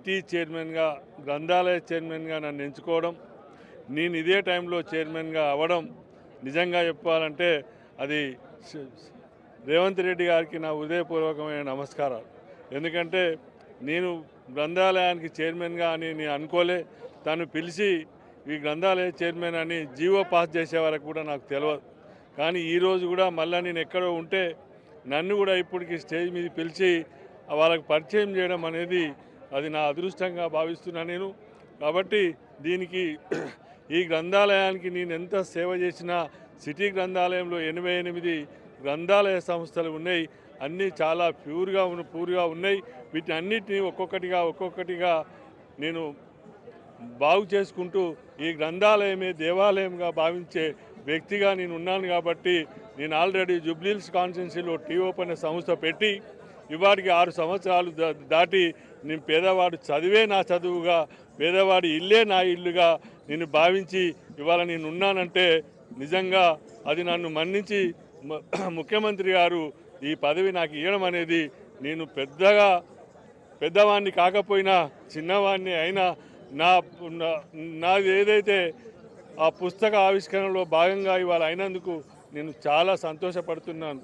City చైర్మన్గా గ్రంథాలయ చైర్మన్గా నన్ను ఎంచుకోవడం నేను ఇదే టైంలో చైర్మన్గా అవ్వడం నిజంగా చెప్పాలంటే అది రేవంత్ రెడ్డి గారికి నా హృదయపూర్వకమైన నమస్కారాలు. ఎందుకంటే నేను గ్రంథాలయానికి చైర్మన్గా అని నేను అనుకోలే తను పిలిచి ఈ గ్రంథాలయ చైర్మన్ అని జీవో పాస్ చేసే వరకు కూడా నాకు తెలియదు కానీ ఈరోజు కూడా మళ్ళీ నేను ఎక్కడో ఉంటే నన్ను కూడా ఇప్పటికి స్టేజ్ మీద పిలిచి వాళ్ళకి పరిచయం చేయడం అనేది అది నా అదృష్టంగా భావిస్తున్నా నేను. కాబట్టి దీనికి ఈ గ్రంథాలయానికి నేను ఎంత సేవ చేసినా సిటీ గ్రంథాలయంలో ఎనభై ఎనిమిది గ్రంథాలయ సంస్థలు ఉన్నాయి. అన్నీ చాలా ప్యూర్గా ఉన్న పూర్గా ఉన్నాయి. వీటిని అన్నిటినీ ఒక్కొక్కటిగా ఒక్కొక్కటిగా నేను బాగు చేసుకుంటూ ఈ గ్రంథాలయమే దేవాలయంగా భావించే వ్యక్తిగా నేను ఉన్నాను కాబట్టి నేను ఆల్రెడీ జుబ్లీల్స్ కాన్స్టెన్సీలో టీ ఓపెన్ సంస్థ పెట్టి ఇవాడికి ఆరు సంవత్సరాలు దా- దాటి నేను పేదవాడు చదివే నా చదువుగా పేదవాడి ఇల్లే నా ఇల్లుగా నేను భావించి ఇవాళ నేను ఉన్నానంటే నిజంగా అది నన్ను మన్నించి ముఖ్యమంత్రి గారు ఈ పదవి నాకు ఇవ్వడం అనేది నేను పెద్దగా పెద్దవాడిని కాకపోయినా చిన్నవాడిని అయినా నా నా- నాది ఏదైతే ఆ పుస్తక ఆవిష్కరణలో భాగంగా ఇవాళ అయినందుకు నేను చాలా సంతోషపడుతున్నాను.